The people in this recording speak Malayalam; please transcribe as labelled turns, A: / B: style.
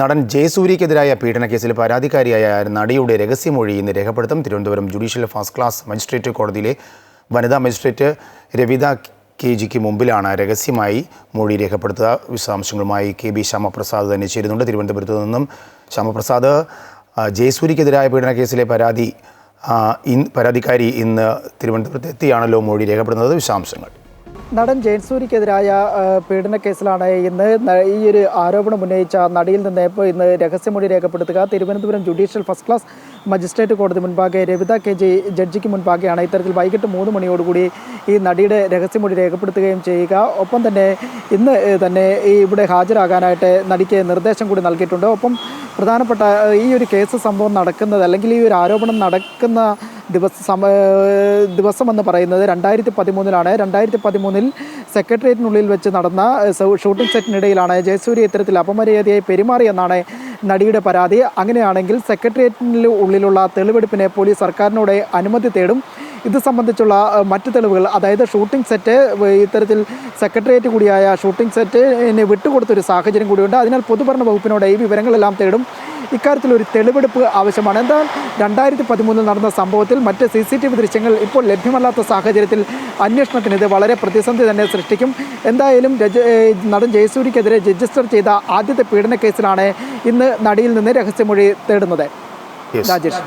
A: നടൻ ജയസൂര്യക്കെതിരായ പീഡനക്കേസിൽ പരാതിക്കാരിയായ നടിയുടെ രഹസ്യമൊഴി ഇന്ന് രേഖപ്പെടുത്തും. Thiruvananthapuram judicial first class magistrate കോടതിയിലെ വനിതാ മജിസ്ട്രേറ്റ് രവിത കെ ജിക്ക് മുമ്പിലാണ് രഹസ്യമായി മൊഴി രേഖപ്പെടുത്തുക. വിശദാംശങ്ങളുമായി കെ ബി ശ്യാമപ്രസാദ് തന്നെ ചേരുന്നുണ്ട്. തിരുവനന്തപുരത്ത് നിന്നും ശ്യാമപ്രസാദ് ജയസൂര്യക്കെതിരായ പീഡനക്കേസിലെ പരാതി പരാതിക്കാരി ഇന്ന് തിരുവനന്തപുരത്ത് എത്തിയാണല്ലോ മൊഴി രേഖപ്പെടുന്നത്. വിശദാംശങ്ങൾ.
B: നടൻ ജയൻസൂരിക്കെതിരായ പീഡന കേസിലാണ് ഇന്ന് ഈ ഒരു ആരോപണം ഉന്നയിച്ച നടിയിൽ നിന്ന് ഇപ്പോൾ ഇന്ന് രഹസ്യമൊഴി രേഖപ്പെടുത്തുക. Thiruvananthapuram judicial first class magistrate കോടതി മുൻപാകെ രവിത കെ ജി ജഡ്ജിക്ക് മുൻപാകെയാണ് ഇത്തരത്തിൽ വൈകിട്ട് മൂന്ന് മണിയോടുകൂടി ഈ നടിയുടെ രഹസ്യമൊഴി രേഖപ്പെടുത്തുകയും ചെയ്യുക. ഒപ്പം തന്നെ ഇന്ന് തന്നെ ഈ ഇവിടെ ഹാജരാകാനായിട്ട് നടിക്ക് നിർദ്ദേശം കൂടി നൽകിയിട്ടുണ്ട്. ഒപ്പം പ്രധാനപ്പെട്ട ഈ ഒരു കേസ് സംഭവം നടക്കുന്നത് അല്ലെങ്കിൽ ഈ ഒരു ആരോപണം നടക്കുന്ന ദിവസം ദിവസം എന്ന് പറയുന്നത് രണ്ടായിരത്തി പതിമൂന്നിലാണ് രണ്ടായിരത്തി പതിമൂന്നിൽ സെക്രട്ടേറിയറ്റിനുള്ളിൽ വെച്ച് നടന്ന ഷൂട്ടിംഗ് സെറ്റിനിടയിലാണ് ജയസൂര്യ ഇത്തരത്തിൽ അപമര്യാദയായി പെരുമാറിയെന്നാണ് നടിയുടെ പരാതി. അങ്ങനെയാണെങ്കിൽ സെക്രട്ടേറിയറ്റിന് ഉള്ളിലുള്ള തെളിവെടുപ്പിനെ പോലീസ് സർക്കാരിനോട് അനുമതി തേടും. ഇത് സംബന്ധിച്ചുള്ള മറ്റ് തെളിവുകൾ അതായത് ഷൂട്ടിംഗ് സെറ്റ് ഇത്തരത്തിൽ സെക്രട്ടേറിയറ്റ് കൂടിയായ ഷൂട്ടിംഗ് സെറ്റിന് വിട്ടുകൊടുത്തൊരു സാഹചര്യം കൂടിയുണ്ട്. അതിനാൽ പൊതുഭരണ വകുപ്പിനോട് ഈ വിവരങ്ങളെല്ലാം തേടും. ഇക്കാര്യത്തിൽ ഒരു തെളിവെടുപ്പ് ആവശ്യമാണ്. എന്നാൽ രണ്ടായിരത്തി പതിമൂന്നിൽ നടന്ന സംഭവത്തിൽ മറ്റ് സി സി ടി വി ദൃശ്യങ്ങൾ ഇപ്പോൾ ലഭ്യമല്ലാത്ത സാഹചര്യത്തിൽ അന്വേഷണത്തിന് ഇത് വളരെ പ്രതിസന്ധി തന്നെ സൃഷ്ടിക്കും. എന്തായാലും രജ- നടൻ ജയസൂരിക്കെതിരെ രജിസ്റ്റർ ചെയ്ത ആദ്യത്തെ പീഡന കേസിലാണ് ഇന്ന് നടിയിൽ നിന്ന് രഹസ്യമൊഴി തേടുന്നത്.
A: Yes.
B: രാജേഷ്.